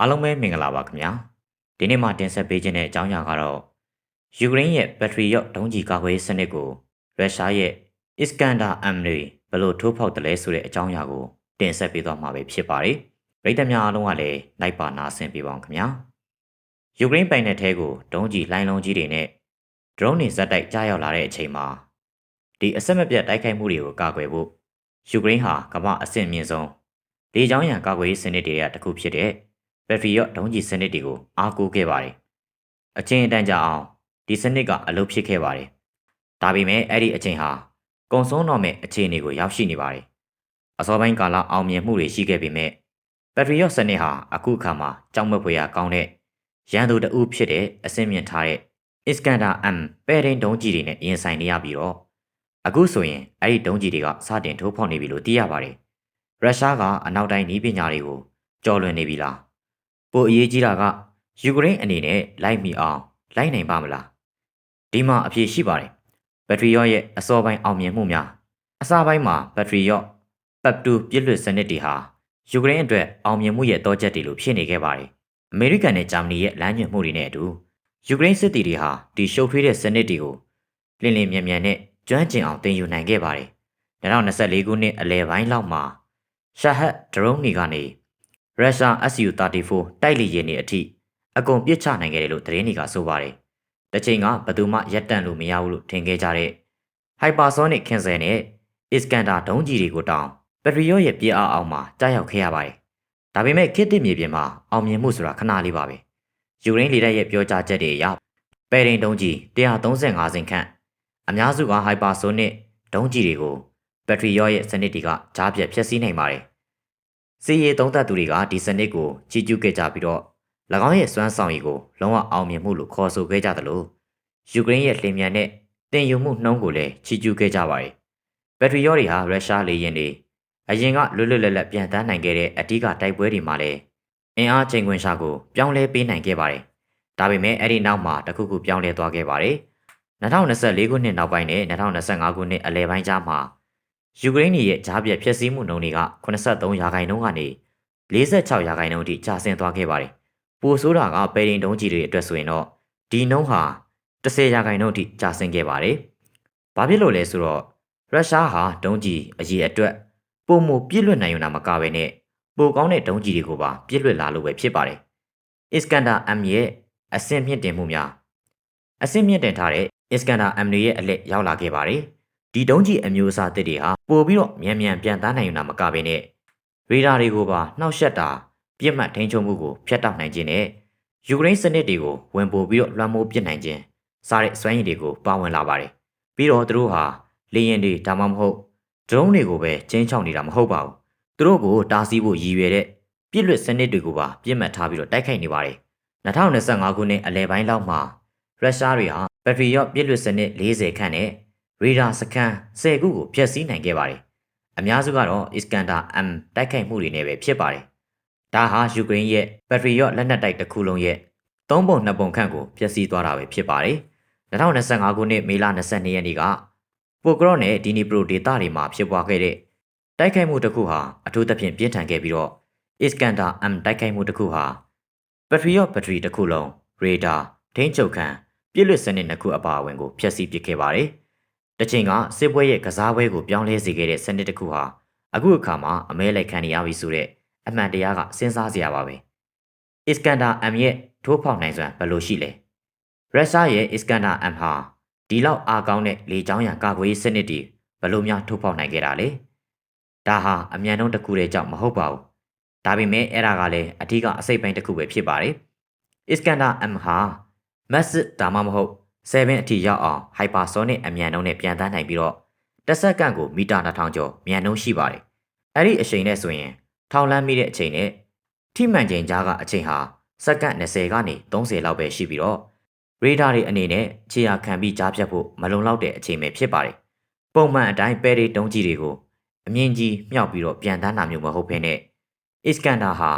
အားလုံးပဲမင်္ဂလာပါခင်ဗျာဒီနေ့မှတင်ဆက်ပေးခြင်းတဲ့အကြောင်းအရာကတော့ယူကရိန်းရဲ့ဘက်ထရီရော့ဒုံးကျည်ကာကွယ်ရေးစနစ်ကိုရုရှားရဲ့ Iskander M တွေဘယ်လိုထိုးဖောက်တယ်လဲဆိုတဲ့အကြောင်းအရာကိုတင်ဆက်ပေးသွားမှာပဲဖြစ်ပါတယ်ပရိသတ်များအားလုံးကလည်းလိုက်ပါနာဆင်ပေးပါအောင်ခင်ဗျာယူကရိန်းပိုင်နယ်ထဲကိုဒုံးကျည်လိုင်းလုံးကြီးတွေနဲ့ drone တွေဇက်တိုက်ကြားရောက်လာတဲ့အချိန်မှာဒီအဆက်မပြတ်တိုက်ခိုက်မှုတွေကိုကာကွယ်ဖို့ယူကရိန်းဟာကမ္ဘာအဆင့်မြင့်ဆုံးလေကြောင်းရန်ကာကွယ်ရေးစနစ်တွေကတစ်ခုဖြစ်တဲ့ ဘက်ထရီရော့ဒုံးကျည်စနစ်တွေကိုအားကိုးခဲ့ပါတယ်။အချင်းအတန်းကြအောင်ဒီစနစ်ကအလုပ်ဖြစ်ခဲ့ပါတယ်။ဒါပေမဲ့အဲ့ဒီအချိန်ဟာကုံဆုံးတော့မဲ့အခြေအနေကိုရောက်ရှိနေပါတယ်။အစောပိုင်းကာလအောင်မြင်မှုတွေရှိခဲ့ပေမဲ့ဘက်ထရီရော့စနစ်ဟာအခုအခါမှာကြောက်မက်ဖွယ်ရာကောင်းတဲ့ရန်သူတအုပ်ဖြစ်တဲ့အဆင့်မြင့်ထားတဲ့ Iskander M ပဲရင်ဒုံးကျည်တွေနဲ့ရင်ဆိုင်နေရပြီးတော့အခုဆိုရင်အဲ့ဒီဒုံးကျည်တွေကစတင်ထိုးဖောက်နေပြီလို့သိရပါတယ်။ရုရှားကအနောက်တိုင်းဤပညာတွေကိုကျော်လွန်နေပြီလား။ ပိုအရေးကြီးတာကယူကရိန်းအနေနဲ့လိုက်မိအောင်လိုက်နိုင်ပါမလား။ဒီမှာအဖြေရှိပါတယ်။ဘက်ထရီရော့ရဲ့အစောပိုင်းအောင်မြင်မှုများအစပိုင်းမှာဘက်ထရီရော့ပတ်တူပြစ်လွတ်စနစ်တွေဟာယူကရိန်းအတွက်အောင်မြင်မှုရဲ့တောချက်တွေလိုဖြစ်နေခဲ့ပါတယ်။အမေရိကန်နဲ့ဂျာမနီရဲ့လမ်းညွှန်မှုတွေနဲ့အတူယူကရိန်းစစ်သည်တွေဟာဒီရှုပ်ထွေးတဲ့စနစ်တွေကိုလင်းလင်းမြန်မြန်နဲ့ကျွမ်းကျင်အောင်သင်ယူနိုင်ခဲ့ပါတယ်။2024ခုနှစ်အလယ်ပိုင်းလောက်မှာရှာဟတ်ဒရုန်းတွေကနေ ရုရှား SU-34 တိုက်လေယာဉ်တွေအထိအကုန်ပစ်ချနိုင်ခဲ့တယ်လို့သတင်းတွေကဆိုပါတယ်။တစ်ချိန်ကဘယ်သူမှရပ်တန့်လို့မရဘူးလို့ထင်ခဲ့ကြတဲ့ Hypersonic ခင်စယ်နဲ့ Iskander ဒုံးကျည်တွေကိုတောင်ပက်ထရီယော့ရဲ့ပြစ်အားအောင်မှာကြားရောက်ခဲ့ရပါတယ်။ဒါပေမဲ့ခေတ်သစ်မြေပြင်မှာအောင်မြင်မှုဆိုတာခဏလေးပါပဲ။ယူရင်းလေတပ်ရဲ့ပြောကြားချက်တွေအရပဲရင်ဒုံးကျည်135စင်ခန့်အများစုက Hypersonic ဒုံးကျည်တွေကိုဘက်ထရီယော့ရဲ့စနစ်တွေကကြားပြတ်ဖျက်ဆီးနိုင်ပါတယ်။ စီရီသုံးသက်သူတွေကဒီစနစ်ကိုကြီးကျူးခဲ့ကြပြီးတော့၎င်းရဲ့စွမ်းဆောင်ရည်ကိုလုံးဝအောင်မြင်မှုလို့ခေါ်ဆိုခဲ့ကြသလိုယူကရိန်းရဲ့လျင်မြန်တဲ့တင်ယူမှုနှုံးကိုလည်းချီးကျူးခဲ့ကြပါတယ်။ဘက်ထရီယော့တွေဟာရုရှားလေယာဉ်တွေအရင်ကလွတ်လွတ်လပ်လပ်ပြန်တန်းနိုင်ခဲ့တဲ့အထူးကတိုက်ပွဲတွေမှာလည်းအင်အားချိန်ခွင်ရှာကိုပြောင်းလဲပေးနိုင်ခဲ့ပါတယ်။ဒါပေမဲ့အဲ့ဒီနောက်မှာတခုခုပြောင်းလဲသွားခဲ့ပါတယ်။2024ခုနှစ်နောက်ပိုင်းနဲ့2025ခုနှစ်အလယ်ပိုင်းကြားမှာ ယူကရိန်းရဲ့ဂျားပြက်ဖျက်ဆီးမှုနှုန်းတွေက83ရာခိုင်နှုန်းကနေ46ရာခိုင်နှုန်းအထိကျဆင်းသွားခဲ့ပါတယ်။ပိုဆိုးတာကပဲရင်တုံးကြီးတွေအတွက်ဆိုရင်တော့ဒီနှုန်းဟာ10ရာခိုင်နှုန်းအထိကျဆင်းခဲ့ပါတယ်။ဘာဖြစ်လို့လဲဆိုတော့ရုရှားဟာဒုံးကြီးအရေးအတွက်ပုံမပြစ်လွတ်နိုင်ုံနာမကပဲနဲ့ပိုကောင်းတဲ့ဒုံးကြီးတွေကိုပါပြစ်လွတ်လာလို့ပဲဖြစ်ပါတယ်။ Iskander M ရဲ့အဆင့်မြင့်တင်မှုများအဆင့်မြင့်တင်ထားတဲ့ Iskander M ရဲ့အလက်ရောက်လာခဲ့ပါတယ်။ ဒီဒုံးကြီးအမျိုးအစားသစ်တွေဟာပိုပြီးတော့မြန်မြန်ပြန်သားနိုင်ုံနာမကပဲနဲ့ရေဒါတွေကိုပါနှောက်ယှက်တာပြစ်မှတ်ထိန်းချုပ်မှုကိုဖျက်တောက်နိုင်ခြင်းနဲ့ယူကရိန်းစနစ်တွေကိုဝင်ပို့ပြီးတော့လွှမ်းမိုးပစ်နိုင်ခြင်းစားတဲ့စွမ်းရည်တွေကိုပါဝင်လာပါတယ်။ပြီးတော့သူတို့ဟာလေရင်တွေဒါမှမဟုတ်ဒရုန်းတွေကိုပဲချင်းချောင်နေတာမဟုတ်ပါဘူး။သူတို့ကိုတားဆီးဖို့ရည်ရွယ်တဲ့ပြစ်လွတ်စနစ်တွေကိုပါပြစ်မှတ်ထားပြီးတော့တိုက်ခိုက်နေပါတယ်။2025ခုနှစ်အလယ်ပိုင်းလောက်မှာရုရှားတွေဟာဘက်ထရီရော့ပြစ်လွတ်စနစ်40ခန့်နဲ့ ရေဒါစခန်း10ခုကိုဖျက်ဆီးနိုင်ခဲ့ပါတယ်။အများစုကတော့ Iskander M တိုက်ခိုက်မှုတွေနဲ့ပဲဖြစ်ပါတယ်။ဒါဟာယူကရိန်းရဲ့ဘက်ထရီရော့လက်နက်တိုက်တစ်ခုလုံးရဲ့သုံးပုံနှစ်ပုံခန့်ကိုဖျက်ဆီးသွားတာပဲဖြစ်ပါတယ်။2025ခုနှစ်မေလ22ရက်နေ့ကပိုကရော့နဲ့ဒီနီပရိုဒေတာတွေမှာဖြစ်ပွားခဲ့တဲ့တိုက်ခိုက်မှုတစ်ခုဟာအထူးသဖြင့်ပြင်းထန်ခဲ့ပြီးတော့ Iskander M တိုက်ခိုက်မှုတစ်ခုဟာဘက်ထရီရော့ဘက်ထရီတစ်ခုလုံးရေဒါဒိန်းချုပ်ခံပြည့်လွတ်စနစ်နှစ်ခုအပါအဝင်ကိုဖျက်ဆီးပစ်ခဲ့ပါတယ်။ တချိန်ကစစ်ပွဲရဲ့ကစားပွဲကိုပြောင်းလဲစေခဲ့တဲ့စနစ်တစ်ခုဟာအခုအခါမှာအမဲလိုက်ခံနေရပြီဆိုတဲ့အမှန်တရားကစဉ်းစားစရာပါပဲ။ Iskander M ရဲ့ထိုးဖောက်နိုင်စွမ်းဘယ်လိုရှိလဲ။ရုရှားရဲ့ Iskander M ဟာဒီလောက်အားကောင်းတဲ့လေကြောင်းရန်ကာကွယ်ရေးစနစ်တွေဘယ်လိုများထိုးဖောက်နိုင်ခဲ့တာလဲ။ဒါဟာအမြန်ဆုံးတစ်ခုတည်းကြောင့်မဟုတ်ပါဘူး။ဒါပေမဲ့အဲ့ဒါကလည်းအထူးကအစိတ်ပိုင်းတစ်ခုပဲဖြစ်ပါတယ်။ Iskander M ဟာမက်စစ်ဒါမှမဟုတ် 7အထိရောက်အောင် hypersonic အမြန်နှုန်းနဲ့ပြန်တန်းနိုင်ပြီးတော့တစ်စက္ကန့်ကိုမီတာ2000ကျော်မြန်နှုန်းရှိပါတယ်။အဲ့ဒီအချိန်နဲ့ဆိုရင်ထောင်လန်းမိတဲ့အချိန်နဲ့ထိမှန်ချိန်ကြားကအချိန်ဟာစက္ကန့်20ကနေ30လောက်ပဲရှိပြီးတော့ရေဒါတွေအနေနဲ့ခြေရာခံပြီးကြားဖြတ်ဖို့မလုံလောက်တဲ့အချိန်ပဲဖြစ်ပါတယ်။ပုံမှန်အတိုင်းပဲရီတုံးကြီးတွေကိုအမြင့်ကြီးမြောက်ပြီးတော့ပြန်တန်းတာမျိုးမဟုတ်ဘဲနဲ့ Iskander ဟာ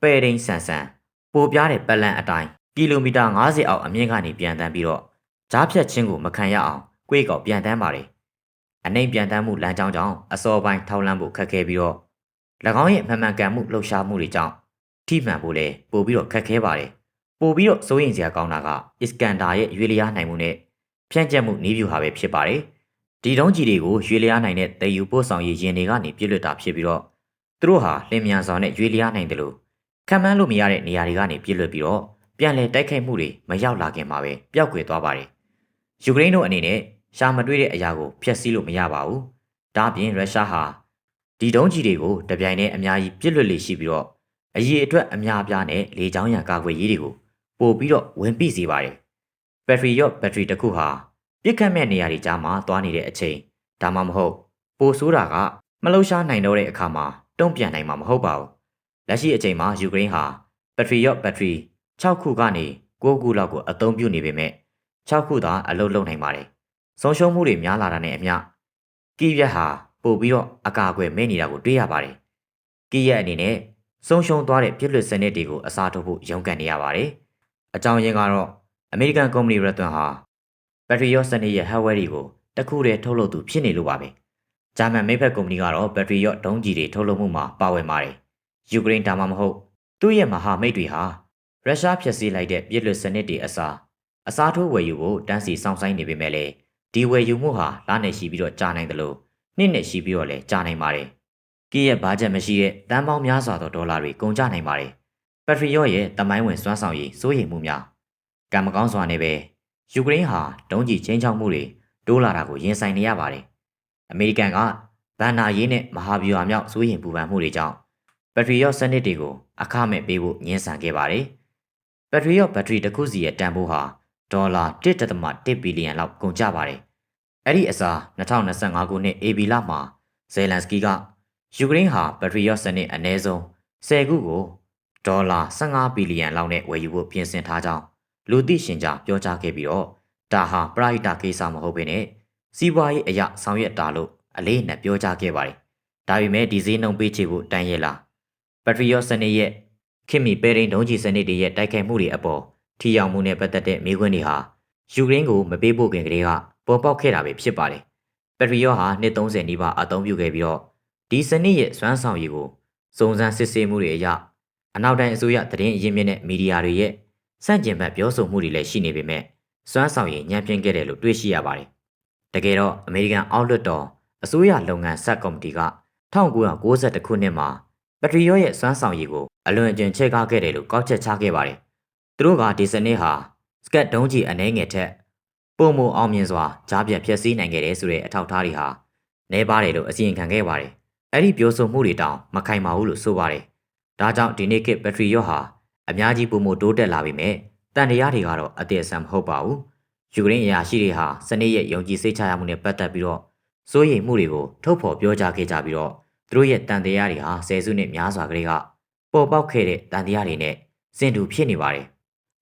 ပဲရင်းဆန်ဆန်ပိုပြားတဲ့ပတ်လန့်အတိုင်းကီလိုမီတာ90အောက်အမြင့်ကနေပြန်တန်းပြီးတော့ ကြားဖြတ်ခြင်းကိုမခံရအောင်ကွေးကောက်ပြန်တန်းပါတယ်။အနိုင်ပြန်တန်းမှုလမ်းကြောင်းကြောင့်အစောပိုင်းထောက်လန်းဖို့ခက်ခဲပြီးတော့၎င်းရဲ့မမှန်ကန်မှုလှုပ်ရှားမှုတွေကြောင့်ထိမှန်ဖို့လဲပို့ပြီးတော့ခက်ခဲပါတယ်ပို့ပြီးတော့စိုးရင်စရာကောင်းတာကအစ္စကန်ဒါရဲ့ရွေလျားနိုင်မှုနဲ့ဖြန့်ကျက်မှုနည်းဗျူဟာပဲဖြစ်ပါတယ်ဒီတုံးကြီးတွေကိုရွေလျားနိုင်တဲ့တည်ယူပို့ဆောင်ရေးရင်တွေကနေပြစ်လွတ်တာဖြစ်ပြီးတော့သူတို့ဟာလင်မြန်စွာနဲ့ရွေလျားနိုင်တယ်လို့ခံမှန်းလို့မရတဲ့နေရာတွေကနေပြစ်လွတ်ပြီးတော့ပြန်လည်တိုက်ခိုက်မှုတွေမရောက်လာခင်မှာပဲပျောက်ကွယ်သွားပါတယ် ယူကရိန်းတို့အနေနဲ့ရှာမတွေ့တဲ့အရာကိုဖျက်ဆီးလို့မရပါဘူးဒါ့အပြင်ရုရှားဟာဒီတုံးကြီးတွေကိုတပြိုင်တည်းအများကြီးပြစ်လွတ်လေရှိပြီးတော့အရေးအတွက်အများအပြားနဲ့လေချောင်းရံကာကွယ်ရေးတွေကိုပို့ပြီးတော့ဝင်ပိစေပါတယ်ဘက်ထရီရော့ဘက်ထရီတစ်ခုဟာပြစ်ခတ်မဲ့နေရာတွေကြားမှာသွားနေတဲ့အချိန်ဒါမှမဟုတ်ပိုဆိုးတာကမလှုပ်ရှားနိုင်တော့တဲ့အခါမှာတုံ့ပြန်နိုင်မှာမဟုတ်ပါဘူးလက်ရှိအချိန်မှာယူကရိန်းဟာဘက်ထရီရော့ဘက်ထရီ6ခုကနေ9ခုလောက်ကိုအသုံးပြုနေပေမဲ့ 6ခုသာအလုပ်လုပ်နိုင်ပါတယ်ဆုံးရှုံးမှုတွေများလာတာနဲ့အမျှကီးရက်ဟာပို့ပြီးတော့အကာအကွယ်မဲ့နေတာကိုတွေ့ရပါတယ်ကီးရက်အနေနဲ့ဆုံးရှုံးသွားတဲ့ပြစ်လွတ်စနစ်တွေကိုအစားထိုးဖို့ရုန်းကန်နေရပါတယ်အကြောင်းရင်းကတော့အမေရိကန်ကုမ္ပဏီရသွန်ဟာဘက်ထရီရော့စနစ်ရဲ့ hardware တွေကိုတခုတည်းထုတ်လုပ်သူဖြစ်နေလို့ပါပဲဂျာမန်မိဖက်ကုမ္ပဏီကတော့ဘက်ထရီရော့ဒုံးကြီးတွေထုတ်လုပ်မှုမှာပါဝင်ပါတယ်ယူကရိန်းဒါမှမဟုတ်သူ့ရဲ့မဟာမိတ်တွေဟာရုရှားဖျက်ဆီးလိုက်တဲ့ပြစ်လွတ်စနစ်တွေအစား အစားထိုးဝယ်ယူဖို့တန်းစီစောင့်ဆိုင်နေပေမဲ့လည်းဒီဝယ်ယူမှုဟာလနဲ့ရှိပြီးတော့ကြာနိုင်တယ်လို့နှစ်နဲ့ရှိပြီးတော့လည်းကြာနိုင်ပါတယ်။ကီးရဲ့ဘာဂျက်မရှိတဲ့တန်ပေါင်းများစွာသောဒေါ်လာတွေကုန်ကျနိုင်ပါတယ်။ပက်ထရီယော့ရဲ့တမိုင်းဝင်စွမ်းဆောင်ရည်စိုးရိမ်မှုများကံမကောင်းစွာနဲ့ပဲယူကရိန်းဟာဒုံးကျည်ချင်းချောက်မှုတွေတိုးလာတာကိုရင်ဆိုင်နေရပါတယ်။အမေရိကန်ကဗန်နာရေးနဲ့မဟာဗျူဟာမြောက်စိုးရိမ်ပူပန်မှုတွေကြောင့်ဘက်ထရီယော့စနစ်တွေကိုအခမဲ့ပေးဖို့ညှင်းဆန်ခဲ့ပါတယ်။ဘက်ထရီယော့ဘက်ထရီတစ်ခုစီရဲ့တန်ဖိုးဟာ ဒေါ်လာ1.1ဘီလီယံလောက်ကုန်ကျပါတယ်။အဲ့ဒီအစား2025ခုနှစ် AB လမှာဇယ်လန်စကီကယူကရိန်းဟာဘက်ထရီယော့စနစ်အနည်းဆုံး10ခုကိုဒေါ်လာ15ဘီလီယံလောက်နဲ့ဝယ်ယူဖို့ပြင်ဆင်ထားကြောင်းလူသိရှင်ကြားပြောကြားခဲ့ပြီးတော့ဒါဟာပရိုက်တာကိစ္စမဟုတ်ဘဲနဲ့စီးပွားရေးအရာဆောင်ရွက်တာလို့အလေးနဲ့ပြောကြားခဲ့ပါတယ်။ဒါပေမဲ့ဒီဈေးနှုန်းပေးချေဖို့တန်ရဲလားဘက်ထရီယော့စနစ်ရဲ့ခင်မီပဲရင်ဒုံးကြီးစနစ်တွေရဲ့တိုက်ခိုက်မှုတွေအပေါ် ထိရောက်မှုနဲ့ပတ်သက်တဲ့မိခွန်းတွေဟာယူကရိန်းကိုမပေးဖို့ခင်ကလေးကပေါ်ပေါက်ခဲ့တာပဲဖြစ်ပါတယ်။ပက်ထရီယော့ဟာနှစ်30နီးပါးအသုံးပြုခဲ့ပြီးတော့ဒီစနစ်ရဲ့စွမ်းဆောင်ရည်ကိုစုံစမ်းစစ်ဆေးမှုတွေအရအနောက်တိုင်းအစိုးရသတင်းအရင်းမြစ်နဲ့မီဒီယာတွေရဲ့စန့်ကျင်ဘက်ပြောဆိုမှုတွေလည်းရှိနေပေမဲ့စွမ်းဆောင်ရည်ညံ့ဖျင်းခဲ့တယ်လို့တွေ့ရှိရပါတယ်။တကယ်တော့အမေရိကန်အောက်လွှတ်တော်အစိုးရလုပ်ငန်းဆက်ကော်မတီက1992ခုနှစ်မှာပက်ထရီယော့ရဲ့စွမ်းဆောင်ရည်ကိုအလွန်အကျွံချဲ့ကားခဲ့တယ်လို့ကောက်ချက်ချခဲ့ပါတယ်။ သူတို့ကဒီစနစ်ဟာစကတ်ဒုံးကြီးအနှဲငယ်ထက်ပုံမအောင်မြင်စွာကြားပြတ်ဖျက်ဆီးနိုင်ခဲ့တယ်ဆိုတဲ့အထောက်အထားတွေဟာနှဲပါတယ်လို့အစီရင်ခံခဲ့ပါတယ်။အဲ့ဒီပြောဆိုမှုတွေတောင်မခိုင်မာဘူးလို့ဆိုပါတယ်။ဒါကြောင့်ဒီနေ့ခေတ်ဘက်ထရီယော့ဟာအများကြီးပုံမတိုးတက်လာပြီမဲ့တန်တရားတွေကတော့အသေးအဆန်မဟုတ်ပါဘူး။ယူကရိန်းအရာရှိတွေဟာစနစ်ရဲ့ယုံကြည်စိတ်ချရမှုနဲ့ပတ်သက်ပြီးတော့စိုးရိမ်မှုတွေကိုထုတ်ဖော်ပြောကြားခဲ့ကြပြီးတော့သူတို့ရဲ့တန်တရားတွေဟာဆယ်စုနှစ်များစွာကလေးကပေါ်ပေါက်ခဲ့တဲ့တန်တရားတွေနဲ့စင်တူဖြစ်နေပါတယ်။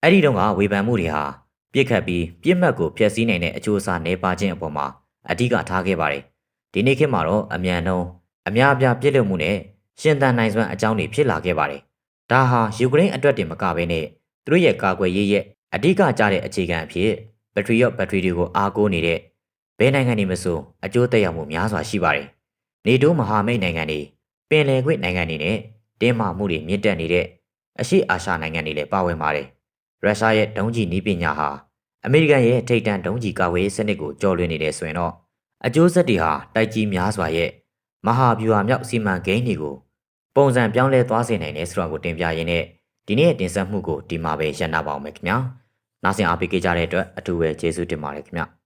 အဲ့ဒီတော့ကဝေဖန်မှုတွေဟာပြစ်ခတ်ပြီးပြစ်မှတ်ကိုဖျက်ဆီးနိုင်တဲ့အကျိုးအစားနေပါခြင်းအပေါ်မှာအဓိကထားခဲ့ပါတယ်။ဒီနေ့ခေတ်မှာတော့အမြန်နှုံးအများအပြားပြစ်လွတ်မှုနဲ့ရှင်သန်နိုင်စွမ်းအကြောင်းတွေဖြစ်လာခဲ့ပါတယ်။ဒါဟာယူကရိန်းအတွက်တင်မကဘဲနဲ့သူတို့ရဲ့ကာကွယ်ရေးရဲ့အဓိကကျတဲ့အခြေခံအဖြစ်ဘက်ထရီရော့ဘက်ထရီတွေကိုအားကိုးနေတဲ့ဘယ်နိုင်ငံတွေမဆိုအကျိုးသက်ရောက်မှုများစွာရှိပါတယ်။နေတိုးမဟာမိတ်နိုင်ငံတွေပင်လယ်ကွေ့နိုင်ငံတွေနဲ့တင်းမာမှုတွေမြင့်တက်နေတဲ့အရှိအာရှနိုင်ငံတွေလည်းပါဝင်ပါတယ်။ ရုရှားရဲ့ဒုံးကျည်နည်းပညာဟာအမေရိကန်ရဲ့ထိပ်တန်းဒုံးကျည်ကာဝေးစနစ်ကိုကျော်လွှင့်နေတယ်ဆိုရင်တော့အကျိုးဆက်တွေဟာတိုက်ကြီးများစွာရဲ့မဟာဗျူဟာမြောက်စီမံကိန်းတွေကိုပုံစံပြောင်းလဲသွားစေနိုင်တယ်ဆိုတာကိုတင်ပြရင်းနဲ့ဒီနေ့တင်ဆက်မှုကိုဒီမှာပဲရန်နာပါအောင်မယ်ခင်ဗျာ။နားဆင်အားပေးကြတဲ့အတွက်အထူးပဲကျေးဇူးတင်ပါတယ်ခင်ဗျာ။